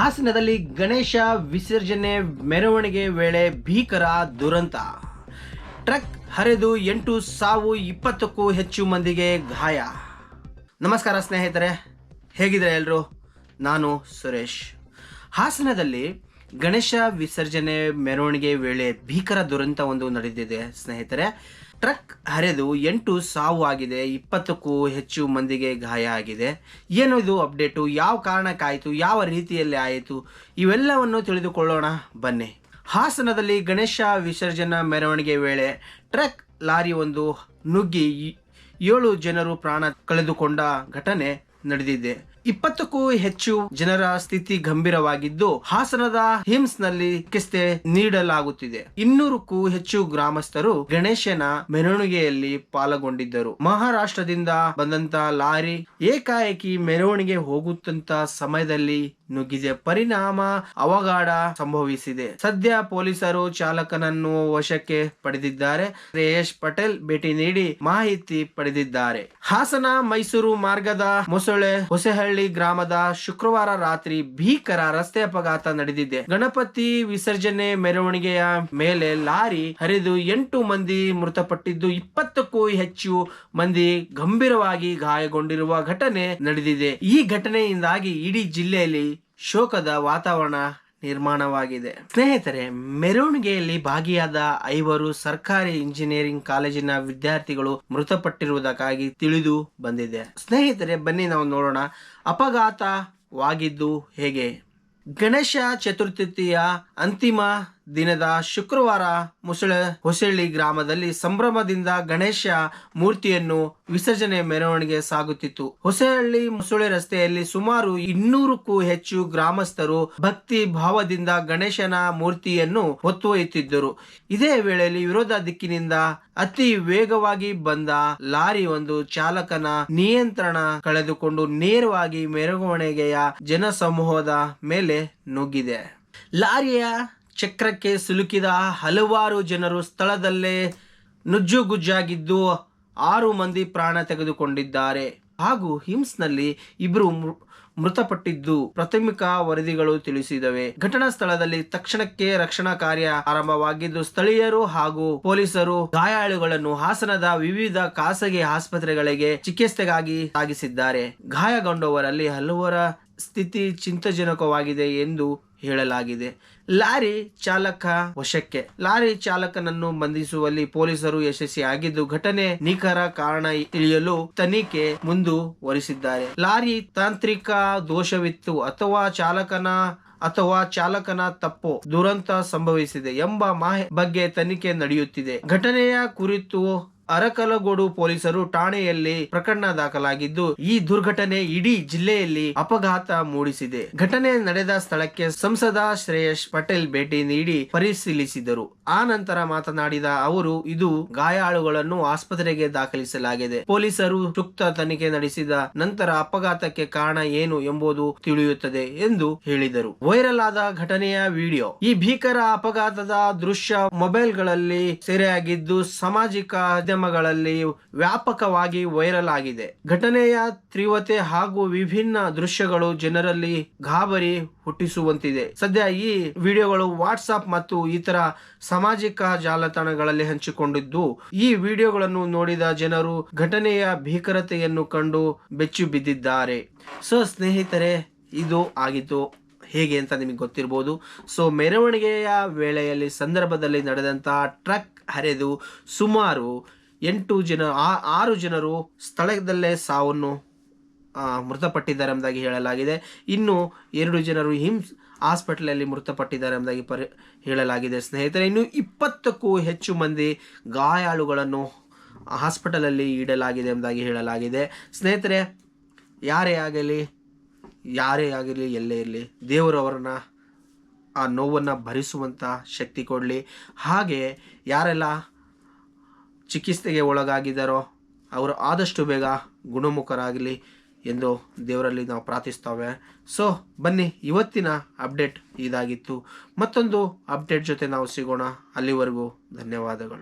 ಹಾಸನದಲ್ಲಿ ಗಣೇಶ ವಿಸರ್ಜನೆ ಮೆರವಣಿಗೆ ವೇಳೆ ಭೀಕರ ದುರಂತ. ಟ್ರಕ್ ಹರಿದು ಎಂಟು ಸಾವು ಇಪ್ಪತ್ತಕ್ಕೂ ಹೆಚ್ಚು ಮಂದಿಗೆ ಗಾಯ. ನಮಸ್ಕಾರ ಸ್ನೇಹಿತರೆ ಹೇಗಿದ್ರೆ ಎಲ್ಲರೂ ನಾನು ಸುರೇಶ್. ಹಾಸನದಲ್ಲಿ ಗಣೇಶ ವಿಸರ್ಜನೆ ಮೆರವಣಿಗೆ ವೇಳೆ ಭೀಕರ ದುರಂತ ಒಂದು ನಡೆದಿದೆ, ಸ್ನೇಹಿತರೆ. ಟ್ರಕ್ ಹರಿದು ಎಂಟು ಸಾವು ಆಗಿದೆ, ಇಪ್ಪತ್ತಕ್ಕೂ ಹೆಚ್ಚು ಮಂದಿಗೆ ಗಾಯ ಆಗಿದೆ. ಏನು ಇದು ಅಪ್ಡೇಟು? ಯಾವ ಕಾರಣಕ್ಕಾಯಿತು? ಯಾವ ರೀತಿಯಲ್ಲಿ ಆಯಿತು? ಇವೆಲ್ಲವನ್ನು ತಿಳಿದುಕೊಳ್ಳೋಣ. ಬನ್ನಿ. ಹಾಸನದಲ್ಲಿ ಗಣೇಶ ವಿಸರ್ಜನಾ ಮೆರವಣಿಗೆ ವೇಳೆ ಟ್ರಕ್ ಲಾರಿ ಒಂದು ನುಗ್ಗಿ ಏಳು ಜನರು ಪ್ರಾಣ ಕಳೆದುಕೊಂಡ ಘಟನೆ ನಡೆದಿದೆ. ಇಪ್ಪತ್ತಕ್ಕೂ ಹೆಚ್ಚು ಜನರ ಸ್ಥಿತಿ ಗಂಭೀರವಾಗಿದ್ದು, ಹಾಸನದ ಹಿಮ್ಸ್ನಲ್ಲಿ ಚಿಕಿತ್ಸೆ ನೀಡಲಾಗುತ್ತಿದೆ. ಇನ್ನೂರಕ್ಕೂ ಹೆಚ್ಚು ಗ್ರಾಮಸ್ಥರು ಗಣೇಶನ ಮೆರವಣಿಗೆಯಲ್ಲಿ ಪಾಲ್ಗೊಂಡಿದ್ದರು. ಮಹಾರಾಷ್ಟ್ರದಿಂದ ಬಂದಂತ ಲಾರಿ ಏಕಾಏಕಿ ಮೆರವಣಿಗೆ ಹೋಗುತ್ತಂತ ಸಮಯದಲ್ಲಿ ನುಗ್ಗಿದೆ ಪರಿಣಾಮ ಅವಘಡ ಸಂಭವಿಸಿದೆ. ಸದ್ಯ ಪೊಲೀಸರು ಚಾಲಕನನ್ನು ವಶಕ್ಕೆ ಪಡೆದಿದ್ದಾರೆ. ಶ್ರೇಯಶ್ ಪಟೇಲ್ ಭೇಟಿ ನೀಡಿ ಮಾಹಿತಿ ಪಡೆದಿದ್ದಾರೆ. ಹಾಸನ ಮೈಸೂರು ಮಾರ್ಗದ ಮೊಸಳೆ ಹೊಸಹಳ್ಳಿ ಗ್ರಾಮದ ಶುಕ್ರವಾರ ರಾತ್ರಿ ಭೀಕರ ರಸ್ತೆ ಅಪಘಾತ ನಡೆದಿದೆ. ಗಣಪತಿ ವಿಸರ್ಜನೆ ಮೆರವಣಿಗೆಯ ಮೇಲೆ ಲಾರಿ ಹರಿದು ಎಂಟು ಮಂದಿ ಮೃತಪಟ್ಟಿದ್ದು, ಇಪ್ಪತ್ತಕ್ಕೂ ಹೆಚ್ಚು ಮಂದಿ ಗಂಭೀರವಾಗಿ ಗಾಯಗೊಂಡಿರುವ ಘಟನೆ ನಡೆದಿದೆ. ಈ ಘಟನೆಯಿಂದಾಗಿ ಇಡೀ ಜಿಲ್ಲೆಯಲ್ಲಿ ಶೋಕದ ವಾತಾವರಣ ನಿರ್ಮಾಣವಾಗಿದೆ. ಸ್ನೇಹಿತರೆ, ಮೆರವಣಿಗೆಯಲ್ಲಿ ಭಾಗಿಯಾದ ಐವರು ಸರ್ಕಾರಿ ಇಂಜಿನಿಯರಿಂಗ್ ಕಾಲೇಜಿನ ವಿದ್ಯಾರ್ಥಿಗಳು ಮೃತಪಟ್ಟಿರುವುದಕ್ಕಾಗಿ ತಿಳಿದು ಬಂದಿದೆ. ಸ್ನೇಹಿತರೆ, ಬನ್ನಿ ನಾವು ನೋಡೋಣ ಅಪಘಾತವಾಗಿದ್ದು ಹೇಗೆ? ಗಣೇಶ ಚತುರ್ಥಿಯ ಅಂತಿಮ ದಿನದ ಶುಕ್ರವಾರ ಮುಸಳೆ ಹೊಸಳ್ಳಿ ಗ್ರಾಮದಲ್ಲಿ ಸಂಭ್ರಮದಿಂದ ಗಣೇಶ ಮೂರ್ತಿಯನ್ನು ವಿಸರ್ಜನೆ ಮೆರವಣಿಗೆ ಸಾಗುತ್ತಿತ್ತು. ಹೊಸಹಳ್ಳಿ ಮುಸುಳೆ ರಸ್ತೆಯಲ್ಲಿ ಸುಮಾರು ಇನ್ನೂರಕ್ಕೂ ಹೆಚ್ಚು ಗ್ರಾಮಸ್ಥರು ಭಕ್ತಿ ಭಾವದಿಂದ ಗಣೇಶನ ಮೂರ್ತಿಯನ್ನು ಹೊತ್ತೊಯ್ಯುತ್ತಿದ್ದರು. ಇದೇ ವೇಳೆಯಲ್ಲಿ ವಿರೋಧ ದಿಕ್ಕಿನಿಂದ ಅತಿ ವೇಗವಾಗಿ ಬಂದ ಲಾರಿ ಒಂದು ಚಾಲಕನ ನಿಯಂತ್ರಣ ಕಳೆದುಕೊಂಡು ನೇರವಾಗಿ ಮೆರವಣಿಗೆಯ ಜನಸಮೂಹದ ಮೇಲೆ ನುಗ್ಗಿದೆ. ಲಾರಿಯ ಚಕ್ರಕ್ಕೆ ಸಿಲುಕಿದ ಹಲವಾರು ಜನರು ಸ್ಥಳದಲ್ಲೇ ನುಜ್ಜುಗುಜ್ಜಾಗಿದ್ದು ಆರು ಮಂದಿ ಪ್ರಾಣ ತೆಗೆದುಕೊಂಡಿದ್ದಾರೆ. ಹಾಗೂ ಹಿಮ್ಸ್ನಲ್ಲಿ ಇಬ್ಬರು ಮೃತಪಟ್ಟಿದ್ದು ಪ್ರಾಥಮಿಕ ವರದಿಗಳು ತಿಳಿಸಿದವೆ. ಘಟನಾ ಸ್ಥಳದಲ್ಲಿ ತಕ್ಷಣಕ್ಕೆ ರಕ್ಷಣಾ ಕಾರ್ಯ ಆರಂಭವಾಗಿದ್ದು ಸ್ಥಳೀಯರು ಹಾಗೂ ಪೊಲೀಸರು ಗಾಯಾಳುಗಳನ್ನು ಹಾಸನದ ವಿವಿಧ ಖಾಸಗಿ ಆಸ್ಪತ್ರೆಗಳಿಗೆ ಚಿಕಿತ್ಸೆಗಾಗಿ ಸಾಗಿಸಿದ್ದಾರೆ. ಗಾಯಗೊಂಡವರಲ್ಲಿ ಹಲವರ ಸ್ಥಿತಿ ಚಿಂತಾಜನಕವಾಗಿದೆ ಎಂದು ಹೇಳಲಾಗಿದೆ. ಲಾರಿ ಚಾಲಕ ವಶಕ್ಕೆ. ಲಾರಿ ಚಾಲಕನನ್ನು ಬಂಧಿಸುವಲ್ಲಿ ಪೊಲೀಸರು ಯಶಸ್ವಿಯಾಗಿದ್ದು ಘಟನೆ ನಿಖರ ಕಾರಣ ತಿಳಿಯಲು ತನಿಖೆ ಮುಂದುವರಿಸಿದ್ದಾರೆ. ಲಾರಿ ತಾಂತ್ರಿಕ ದೋಷವಿತ್ತು ಅಥವಾ ಚಾಲಕನ ಅಥವಾ ಚಾಲಕನ ತಪ್ಪು, ದುರಂತ ಸಂಭವಿಸಿದೆ ಎಂಬ ಮಾಹಿ ಬಗ್ಗೆ ತನಿಖೆ ನಡೆಯುತ್ತಿದೆ. ಘಟನೆಯ ಕುರಿತು ಅರಕಲಗೋಡು ಪೊಲೀಸರು ಠಾಣೆಯಲ್ಲಿ ಪ್ರಕರಣ ದಾಖಲಾಗಿದ್ದು, ಈ ದುರ್ಘಟನೆ ಇಡೀ ಜಿಲ್ಲೆಯಲ್ಲಿ ಅಪಘಾತ ಮೂಡಿಸಿದೆ. ಘಟನೆ ನಡೆದ ಸ್ಥಳಕ್ಕೆ ಸಂಸದ ಶ್ರೇಯಶ್ ಪಟೇಲ್ ಭೇಟಿ ನೀಡಿ ಪರಿಶೀಲಿಸಿದರು. ಆ ನಂತರ ಮಾತನಾಡಿದ ಅವರು, ಇದು ಗಾಯಾಳುಗಳನ್ನು ಆಸ್ಪತ್ರೆಗೆ ದಾಖಲಿಸಲಾಗಿದೆ. ಪೊಲೀಸರು ಸೂಕ್ತ ತನಿಖೆ ನಡೆಸಿದ ನಂತರ ಅಪಘಾತಕ್ಕೆ ಕಾರಣ ಏನು ಎಂಬುದು ತಿಳಿಯುತ್ತದೆ ಎಂದು ಹೇಳಿದರು. ವೈರಲ್ ಆದ ಘಟನೆಯ ವಿಡಿಯೋ. ಈ ಭೀಕರ ಅಪಘಾತದ ದೃಶ್ಯ ಮೊಬೈಲ್ಗಳಲ್ಲಿ ಸೆರೆಯಾಗಿದ್ದು, ಸಾಮಾಜಿಕ ಮಾಧ್ಯಮಗಳಲ್ಲಿ ವ್ಯಾಪಕವಾಗಿ ವೈರಲ್ ಆಗಿದೆ ಘಟನೆಯ ತೀವ್ರತೆ ಹಾಗೂ ವಿಭಿನ್ನ ದೃಶ್ಯಗಳು ಜನರಲ್ಲಿ ಗಾಬರಿ ಹುಟ್ಟಿಸುವಂತಿದೆ. ಸದ್ಯ ಈ ವಿಡಿಯೋಗಳು ವಾಟ್ಸಾಪ್ ಮತ್ತು ಇತರ ಸಾಮಾಜಿಕ ಜಾಲತಾಣಗಳಲ್ಲಿ ಹಂಚಿಕೊಂಡಿದ್ದು, ಈ ವಿಡಿಯೋಗಳನ್ನು ನೋಡಿದ ಜನರು ಘಟನೆಯ ಭೀಕರತೆಯನ್ನು ಕಂಡು ಬೆಚ್ಚು ಬಿದ್ದಿದ್ದಾರೆ. ಸೊ, ಸ್ನೇಹಿತರೆ, ಇದು ಆಗಿತ್ತು ಹೇಗೆ ಅಂತ ನಿಮಗೆ ಗೊತ್ತಿರ್ಬೋದು. ಸೊ, ಮೆರವಣಿಗೆಯ ವೇಳೆಯಲ್ಲಿ, ಸಂದರ್ಭದಲ್ಲಿ ನಡೆದಂತಹ ಟ್ರಕ್ ಹರಿದು ಸುಮಾರು ಎಂಟು ಜನ ಆರು ಜನರು ಸ್ಥಳದಲ್ಲೇ ಸಾವನ್ನು ಮೃತಪಟ್ಟಿದ್ದಾರೆ ಎಂಬುದಾಗಿ ಹೇಳಲಾಗಿದೆ. ಇನ್ನು ಎರಡು ಜನರು ಹಿಮ್ಸ್ ಹಾಸ್ಪಿಟಲಲ್ಲಿ ಮೃತಪಟ್ಟಿದ್ದಾರೆ ಎಂಬುದಾಗಿ ಪರಿ, ಹೇಳಲಾಗಿದೆ. ಸ್ನೇಹಿತರೆ, ಇನ್ನು ಇಪ್ಪತ್ತಕ್ಕೂ ಹೆಚ್ಚು ಮಂದಿ ಗಾಯಾಳುಗಳನ್ನು ಹಾಸ್ಪಿಟಲಲ್ಲಿ ಇಡಲಾಗಿದೆ ಎಂಬುದಾಗಿ ಹೇಳಲಾಗಿದೆ. ಸ್ನೇಹಿತರೆ, ಯಾರೇ ಆಗಲಿ, ಯಾರೇ ಆಗಿರಲಿ ಎಲ್ಲೇ ಇರಲಿ, ದೇವರು ಅವರನ್ನ, ಆ ನೋವನ್ನು ಭರಿಸುವಂಥ ಶಕ್ತಿ ಕೊಡಲಿ. ಹಾಗೆ ಯಾರೆಲ್ಲ ಚಿಕಿತ್ಸೆಗೆ ಒಳಗಾಗಿದ್ದಾರೋ, ಅವರು ಆದಷ್ಟು ಬೇಗ ಗುಣಮುಖರಾಗಲಿ ಎಂದು ದೇವರಲ್ಲಿ ನಾವು ಪ್ರಾರ್ಥಿಸ್ತೇವೆ. ಸೊ ಬನ್ನಿ, ಇವತ್ತಿನ ಅಪ್ಡೇಟ್ ಇದಾಗಿತ್ತು. ಮತ್ತೊಂದು ಅಪ್ಡೇಟ್ ಜೊತೆ ನಾವು ಸಿಗೋಣ. ಅಲ್ಲಿವರೆಗೂ ಧನ್ಯವಾದಗಳು.